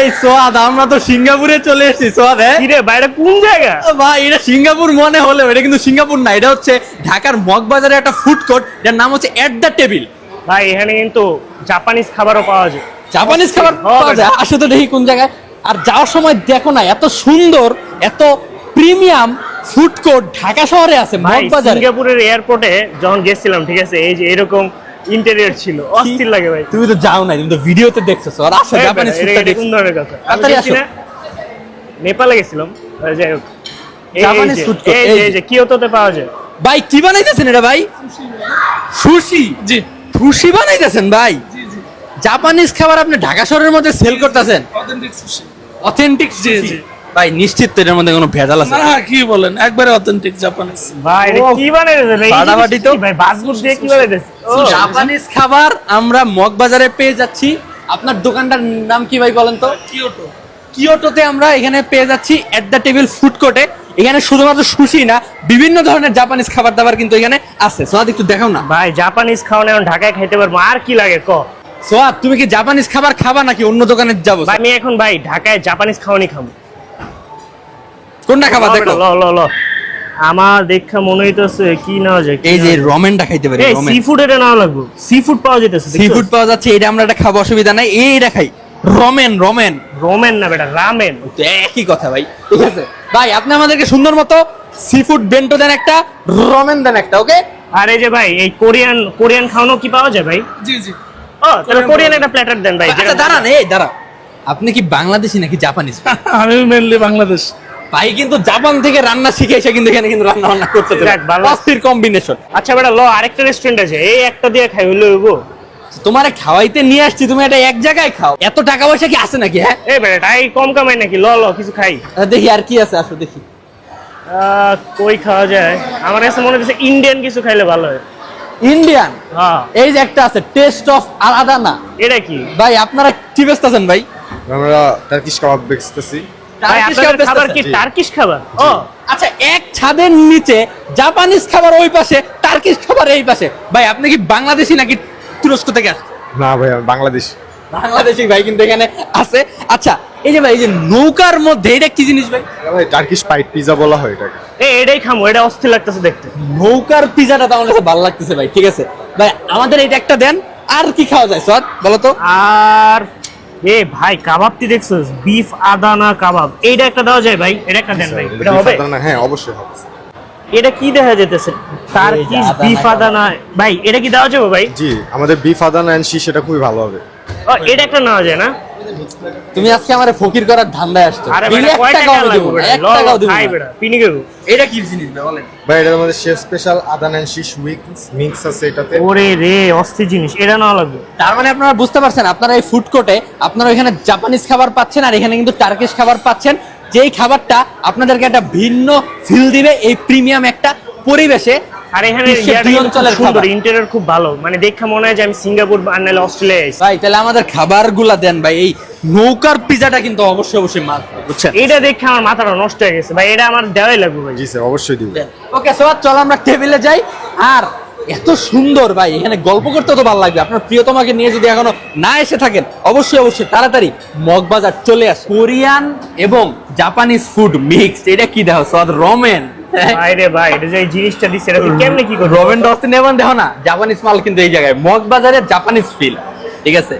এই সোয়াদ আমরা তো সিঙ্গাপুরে চলে এসেছি সোয়াদ হ্যাঁ? কোন জায়গা? ভাই এটা সিঙ্গাপুর মনে হলেও এটা কিন্তু সিঙ্গাপুর না এটা হচ্ছে ঢাকার মগবাজারে একটা ফুড কোর্ট যার নাম হচ্ছে এট দ্য টেবিল ভাই এখানে কিন্তু জাপানিজ খাবারও পাওয়া যায়। জাপানিজ খাবার পাওয়া যায়? আসলে তো দেখি কোন জায়গায়। আর যাওয়ার সময় দেখো না এত সুন্দর এত প্রিমিয়াম ফুড কোর্ট ঢাকা শহরে আছে মগবাজারে। সিঙ্গাপুরের এয়ারপোর্টে যখন গেছিলাম ঠিক আছে এই যে এরকম ইন্টেরিয়র ছিল। অস্থির লাগে ভাই। তুমি তো যাও না তুমি তো ভিডিওতে দেখছ আর আসো এই জাপানিজ ফুডটা কথা তাড়াতাড়ি আসো। নেপালে গেছিলাম। যাই হোক। এই- জাপানিজ যে- এই এই কিয়োটোতে পাওয়া যায়। ভাই কি বানাইতেছেন এটা ভাই? সুশি? জি। সুশি বানাইতেছেন ভাই? জি জি। জাপানিজ খাবার আপনি ঢাকা শহরের মধ্যে সেল করতেছেন? অথেন্টিক সুশি অথেন্টিক জি, জি। ভাই নিশ্চিত তো এটার মধ্যে কোনো ভেজাল আছে? না কি বলেন? একবারে অথেন্টিক জাপানিজ ভাই এটা কি বানাইতেছে এই ফাটাফাটি তো। ভাই? বাসগুট দিয়ে কি বানাইতেছে? ও, জাপানিজ খাবার আমরা মগবাজারে পেয়ে যাচ্ছি। আপনার দোকানটার নাম কি ভাই বলেন তো? কিয়োটো কিয়োটোতে আমরা এখানে পেয়ে যাচ্ছি এট দ্য টেবিল ফুড কোর্টে এখানে শুধুমাত্র সুশি না বিভিন্ন ধরনের জাপানিজ খাবার দাবার কিন্তু এখানে আছে। সোয়াদ একটু দেখাও না। ভাই জাপানিজ খাওয়ানো এখন ঢাকায় খাইতে পারব। আর কি লাগে ক? সোয়াদ তুমি কি জাপানিজ খাবার খাবা নাকি অন্য দোকানে যাব? ভাই আমি এখন ভাই ঢাকায় জাপানিজ খাওয়ানি খাব। কোনটা খাবা দেখো? ল ল ল। আমার দেখা মনে হইতেছে কি নেওয়া যায় এই যে রমেনটা খাইতে পারি রমেন। সি ফুড এটা নেওয়া লাগবে। সি ফুড পাওয়া যেতেছে সি ফুড পাওয়া যাচ্ছে এটা আমরা এটা খাব অসুবিধা নাই। এইটা খাই। রমেন রমেন। রোমেন না বেটা রামেন। তো একই কথা ভাই ঠিক আছে? ভাই আপনি আমাদেরকে সুন্দর মতো সি ফুড বেন্টো দেন একটা রমেন দেন একটা ওকে আর এই যে ভাই এই কোরিয়ান কোরিয়ান খাওয়ানো কি পাওয়া যায় ভাই? জি জি। ও তাহলে কোরিয়ান একটা প্ল্যাটার দেন ভাই আচ্ছা যেটা- দাঁড়ান এই দাঁড়ান আপনি কি বাংলাদেশি নাকি জাপানিজ? আমি মেনলি বাংলাদেশ। ভাই কিন্তু জাপান থেকে রান্না শিখে এসে কিন্তু এখানে কিন্তু রান্না বান্না করতে অস্থির কম্বিনেশন আচ্ছা বেটা ল আরেকটা রেস্টুরেন্ট আছে। এই একটা দিয়ে খাই হইল হইবো। তোমারে খাওয়াইতে নিয়ে আসছি তুমি এটা এক জায়গায় খাও। এত টাকা পয়সা কি আছে নাকি হ্যাঁ? এই বেটা এই কম কামাই নাকি? ল ল কিছু খাই। দেখি আর কি আছে আসো দেখি। আহ, কই খাওয়া যায়? আমার কাছে মনে হচ্ছে ইন্ডিয়ান কিছু খাইলে ভালো হয়। ইন্ডিয়ান হ্যাঁ। এই যে একটা আছে টেস্ট অফ আলাদা না এটা কি? ভাই আপনারা কি ব্যস্ত আছেন ভাই? আমরা টার্কিশ কাবাব বেচতেছি। খাবার খাবার কি টার্কিশ খাবার? ও আচ্ছা এক ছাদের নিচে জাপানিজ খাবার ওই পাশে টার্কিশ খাবার এই পাশে। ভাই আপনি কি বাংলাদেশি নাকি তুরস্ক থেকে আসছেন? না ভাই বাংলাদেশ। বাংলাদেশি ভাই কিন্তু এখানে আছে। আচ্ছা এই যে ভাই এই যে নৌকার মধ্যে এটা কি জিনিস ভাই? এটা ভাই টার্কিশ পাইট পিজা বলা হয় এটাকে। এই এটাই খামো এটা অস্থির লাগতেছে দেখতে। নৌকার পিজাটা তো আমার কাছে ভালো লাগতেছে ভাই ঠিক আছে। ভাই আমাদের এটা একটা দেন আর কি খাওয়া যায় সদ বলো তো? আর এ ভাই কাবাব তুই দেখছিস? বিফ আদানা কাবাব? এইটা একটা দেওয়া যায় ভাই এটা একটা দেন ভাই। এটা হবে? না হ্যাঁ অবশ্যই হবে। এটা কি দেখা যেতেছে তার কি বিফ। আদানা ভাই এটা কি দেওয়া যাবে ভাই? জি আমাদের বিফ আদানা এন্ড শি সেটা খুবই ভালো হবে। এটা একটা নেওয়া যায় না? তুমি আজকে আমার ফকির করার ধান্দায় আসছো। আরে দিলে বেটা কয় টাকা লাগবে? এক টাকাও দিব এটা কি জিনিস ভাই বলেন। ভাই এটার মধ্যে শেফ স্পেশাল আদান অ্যান্ড শি উইকস মিক্স আছে এটাতে। ওরে রে অস্থির জিনিস এটা নেওয়া লাগবে। তার মানে আপনারা বুঝতে পারছেন আপনারা এই ফুড কোর্টে আপনারা এখানে জাপানিজ খাবার পাচ্ছেন আর এখানে কিন্তু টার্কিশ খাবার পাচ্ছেন। যেই খাবারটা আপনাদেরকে একটা ভিন্ন ফিল দিবে এই প্রিমিয়াম একটা পরিবেশে আর এখানে অঞ্চলের সুন্দর ইন্টেরিয়র খুব ভালো। মানে দেখে মনে হয় যে আমি সিঙ্গাপুর আর নাহলে অস্ট্রেলিয়া ভাই তাহলে আমাদের খাবারগুলা দেন ভাই। এই নৌকার পিজাটা কিন্তু অবশ্যই অবশ্যই মাছ বুঝছেন? এটা দেখে আমার মাথাটা নষ্ট হয়ে গেছে। ভাই এটা আমার দেওয়াই লাগবে ভাই। জি স্যার অবশ্যই দিব। ওকে সোয়াদ চল আমরা টেবিলে যাই। আর এত সুন্দর ভাই এখানে গল্প করতে তো ভালো লাগবে। আপনার প্রিয়তমাকে নিয়ে যদি এখনও না এসে থাকেন অবশ্যই অবশ্যই তাড়াতাড়ি মগবাজার চলে আস। কোরিয়ান এবং জাপানিজ ফুড মিক্সড এটা কি দেখো সোয়াদ রমেন। ভাই ভাই এটা যে জিনিসটা দিচ্ছে এটা কেমনে কি করবি? নেবেন দেখো না জাপানিজ মাল কিন্তু এই জায়গায়। মগবাজারে জাপানিজ ফিল ঠিক আছে?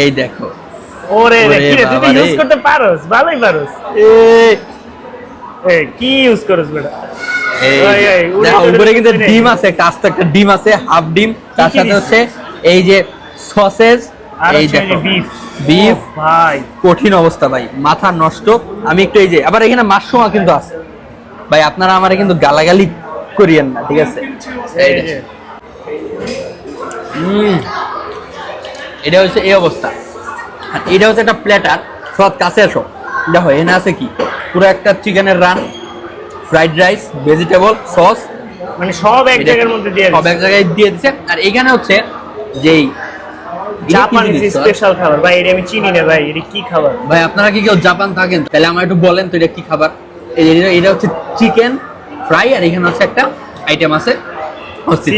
এই দেখো। ওরে রে কি রে তুই তো ইউজ করতে পারোস ভালোই পারোস। এ কি ইউজ করছ বেটা? এই ওই, যে, ওই, উড়ে দেখো, উড়ে উপরে কিন্তু ডিম আছে একটা আস্ত একটা ডিম আছে হাফ ডিম তার সাথে হচ্ছে এই যে সসেজ আর এই দেখো। বিফ বিফ ভাই। কঠিন অবস্থা ভাই মাথা নষ্ট। আমি একটু এই যে আবার এখানে মাশরুমা কিন্তু আছে। ভাই আপনারা আমারে কিন্তু গালাগালি করিয়েন না ঠিক আছে? এটা হচ্ছে এই অবস্থা। এটা হচ্ছে একটা প্ল্যাটার সব কাছে আসো দেখো এখানে আছে কি? পুরো একটা চিকেনের রান ফ্রাইড রাইস ভেজিটেবল সস মানে সব এক জায়গার মধ্যে দিয়ে সব এক জায়গায় দিয়ে দিচ্ছে। আর এখানে হচ্ছে যেই জাপানিজ? স্পেশাল খাবার। ভাই এটা আমি চিনি না ভাই এটা কি খাবার? ভাই আপনারা কি কেউ জাপান থাকেন? তাহলে আমার একটু বলেন তো এটা কি খাবার? এটা- হচ্ছে চিকেন ফ্রাই আর এখানে হচ্ছে একটা আইটেম আছে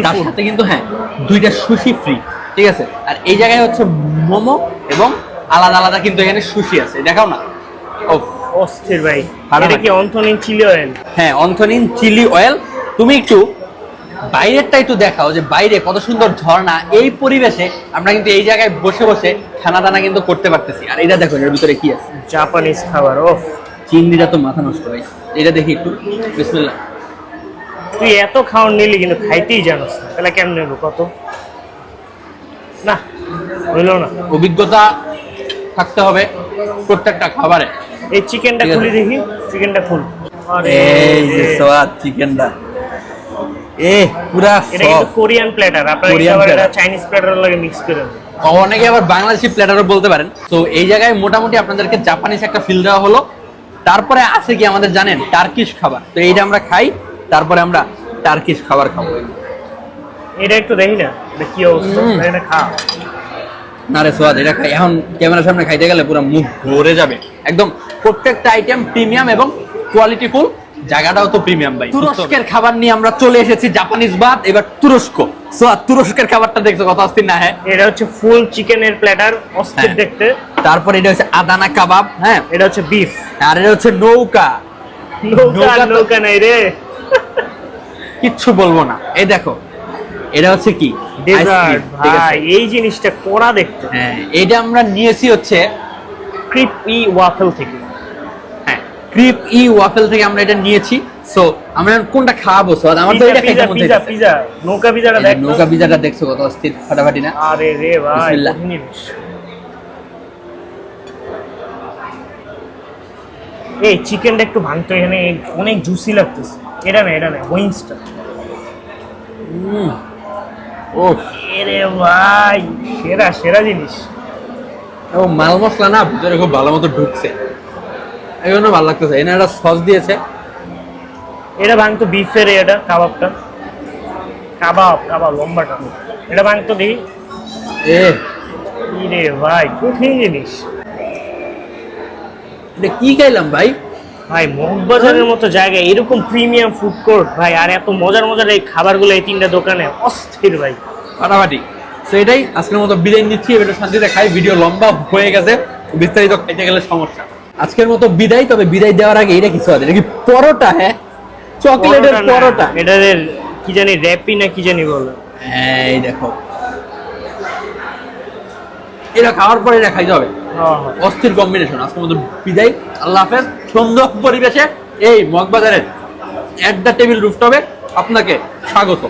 তার সাথে কিন্তু হ্যাঁ দুইটা সুশি ফ্রি ঠিক আছে? আর এই জায়গায় হচ্ছে মোমো এবং আলাদা আলাদা কিন্তু এখানে সুশি আছে। দেখাও না। ও অস্থির ভাই। এটা কি অন্থনিন চিলি অয়েল হ্যাঁ অন্থনিন চিলি অয়েল তুমি একটু বাইরেরটা একটু দেখাও যে বাইরে কত সুন্দর ঝর্ণা এই পরিবেশে আমরা কিন্তু এই জায়গায় বসে বসে খানা দানা কিন্তু করতে পারতেছি। আর এটা দেখো এর ভিতরে কি আছে? জাপানিজ খাবার ও চিংড়িটা তো মাথা নষ্ট ভাই। এটা দেখি একটু। বিসমিল্লাহ। তুই এত খাওয়ার নিলি কিন্তু খাইতেই জানোস। তাহলে কেমন নেব কত? না হইল না। অভিজ্ঞতা থাকতে হবে প্রত্যেকটা খাবারে। এই চিকেনটা খুলি দেখি। চিকেনটা খুল। এই যে রে। স্বাদ চিকেনটা। এ পুরা এটা কিন্তু কোরিয়ান প্ল্যাটার। আপনারা এটা চাইনিজ প্ল্যাটার লাগে মিক্স করে অনেকে আবার বাংলাদেশি প্ল্যাটারও বলতে পারেন। তো এই জায়গায় মোটামুটি আপনাদেরকে জাপানিজ একটা ফিল দেওয়া হলো। তারপরে আছে কি আমাদের জানেন টার্কিশ খাবার। তো এইটা আমরা খাই তারপরে আমরা টার্কিশ খাবার খাব। এটা একটু দেখি না কি অবস্থা? এটা খা। না রে সোয়াদ এটা খাই। এখন ক্যামেরার সামনে খাইতে গেলে পুরো মুখ ভরে যাবে। একদম প্রত্যেকটা আইটেম প্রিমিয়াম এবং কোয়ালিটিফুল জায়গাটাও তো প্রিমিয়াম ভাই তুরস্কের খাবার নিয়ে আমরা চলে এসেছি জাপানিজ বাদ এবার তুরস্ক। সোয়াদ তুরস্কের খাবারটা দেখছ কত অস্থির না হ্যাঁ? এটা হচ্ছে ফুল চিকেনের প্ল্যাটার অস্থির হ্যাঁ। দেখতে। তারপর এটা হচ্ছে আদানা কাবাব হ্যাঁ? এটা হচ্ছে বিফ আর এটা হচ্ছে নৌকা। নৌকা নৌকা নাই রে। কিচ্ছু বলব না। এই দেখো এটা হচ্ছে কি? ডেজার্ট? ভাই এই জিনিসটা কড়া দেখতে। হ্যাঁ এটা আমরা নিয়েছি হচ্ছে ক্রিপি ওয়াফেল থেকে। ক্রিপ ই ওয়াফেল থেকে আমরা এটা নিয়েছি। সো আমরা কোনটা খাওয়াবো স্যার আমার তো এটা খাইতে মন পিজা পিজা নৌকা পিজাটা দেখ নৌকা পিজাটা দেখছ কত অস্থির ফাটাফাটি না? আরে রে ভাই। এই চিকেনটা একটু ভাঙতো এখানে অনেক জুসি লাগতেছে। এটা না এটা না উইংসটা ও এরে ভাই সেরা সেরা জিনিস। ও মাল মশলা না ভিতরে খুব ভালো মতো ঢুকছে। এই জন্য ভালো লাগতেছে। এনে একটা সস দিয়েছে। এটা ভাঙতো বিফের এটা কাবাবটা। কাবাব কাবাব লম্বাটা। এটা ভাঙতো দেখি এ। ইরে ভাই কঠিন জিনিস। এটা কি খাইলাম ভাই? ভাই মগবাজারের মতো জায়গায় এরকম প্রিমিয়াম ফুড কোর্ট ভাই আর এত মজার মজার এই খাবারগুলো এই তিনটা দোকানে অস্থির ভাই। ফাটাফাটি। তো এটাই আজকের মতো বিদায় নিচ্ছি। এবার শান্তিতে খাই। ভিডিও লম্বা হয়ে গেছে। বিস্তারিত খাইতে গেলে সমস্যা। আজকের মতো বিদায় তবে বিদায় দেওয়ার আগে এটা কিছু আছে এটা কি পরোটা হ্যাঁ? চকলেটের পরোটা এটাদের কি জানি র্যাপি না কি জানি বলে। হ্যাঁ, এই দেখো। এটা খাওয়ার পরে এটা খাইতে হবে। হ্যাঁ, হ্যাঁ। অস্থির কম্বিনেশন আজকের মতো বিদায়। আল্লাহ হাফেজ। সুন্দর পরিবেশে এই মগবাজারের অ্যাট দ্য টেবিল রুফটপে আপনাকে স্বাগত।